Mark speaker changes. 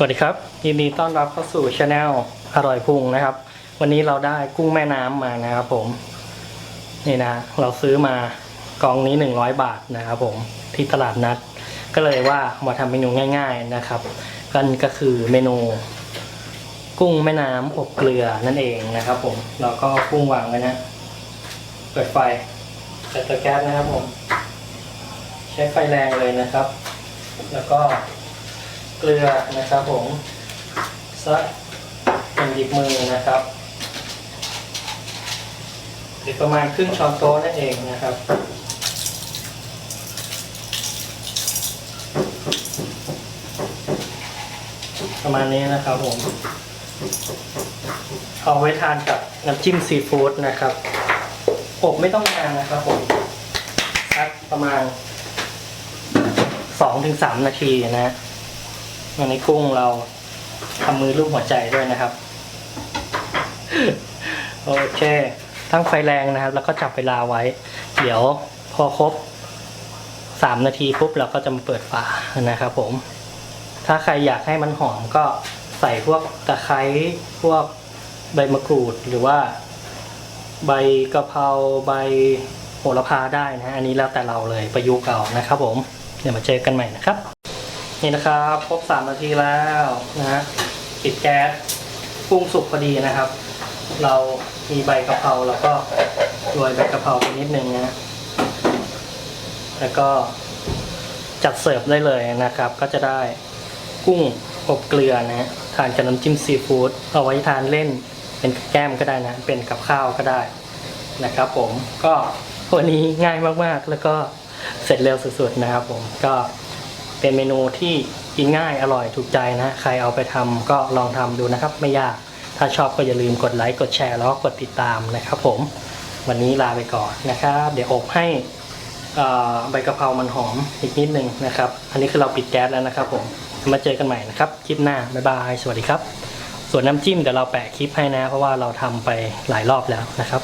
Speaker 1: สวัสดีครับ ยินดีต้อนรับเข้าสู่ช anel อร่อยพุงนะครับ วันนี้เราได้กุ้งแม่น้ำมานะครับผม นี่นะ เราซื้อมากองนี้ 100 บาทนะครับผมที่ตลาดนัด ก็เลยว่ามาทำเมนูง่าย ๆนะครับ กันก็คือเมนู กุ้งแม่น้ำอบเกลือนั่นเองนะครับผมเราก็กุ้งวางไว้นะ เปิดไฟใส่เตาแก๊สนะครับผม ใช้ไฟแรงเลยนะครับ แล้วก็ เกลือนะครับผมสักหนึ่งหยิบมือนะครับหรือประมาณครึ่งช้อนโต๊ะนั่นเองนะครับ ประมาณนี้นะครับผมเอาไว้ทานกับน้ำจิ้มซีฟู้ดนะครับอบไม่ต้องนานนะครับผมสักประมาณสองถึงสามนาทีนะ วันนี้กุ้งเราทำมือรูปหัวใจด้วยนะครับ โอเค ตั้งไฟแรงนะครับ แล้วก็จับเวลาไว้ เดี๋ยวพอครบสามนาทีปุ๊บเราก็จะมาเปิดฝานะครับผม ถ้าใครอยากให้มันหอมก็ใส่พวกตะไคร้พวกใบมะกรูดหรือว่า ใบกะเพราใบโหระพาได้นะอันนี้แล้วแต่เราเลยประยุกต์เอานะครับผม เดี๋ยวมาเจอกันใหม่นะครับ นี่นะครับครบสามนาทีแล้วนะฮะปิดแก๊สกุ้งสุกพอดีนะครับ เรามีใบกะเพราแล้วก็โรยใบกะเพราไปนิดนึงนะแล้วก็จัดเสิร์ฟได้เลยนะครับ ก็จะได้กุ้งอบเกลือนะฮะทานกับน้ำจิ้มซีฟู้ดเอาไว้ทานเล่นเป็นแก้มก็ได้นะ เป็นกับข้าวก็ได้นะครับผมก็วันนี้ง่ายมากๆ แล้วก็เสร็จเร็วสุดๆนะครับผมก็ เป็นเมนูที่กินง่ายอร่อยถูกใจนะ ใครเอาไปทำก็ลองทำดูนะครับ ไม่ยาก ถ้าชอบก็อย่าลืมกดไลค์กดแชร์แล้วก็กดติดตามนะครับผม วันนี้ลาไปก่อนนะครับ เดี๋ยวอบให้ใบกะเพรามันหอมอีกนิดนึงนะครับ อันนี้คือเราปิดแก๊สแล้วนะครับผม มาเจอกันใหม่นะครับ คลิปหน้า บ๊ายบาย สวัสดีครับ ส่วนน้ำจิ้มเดี๋ยวเราแปะคลิปให้นะ เพราะว่าเราทำไปหลายรอบแล้วนะครับ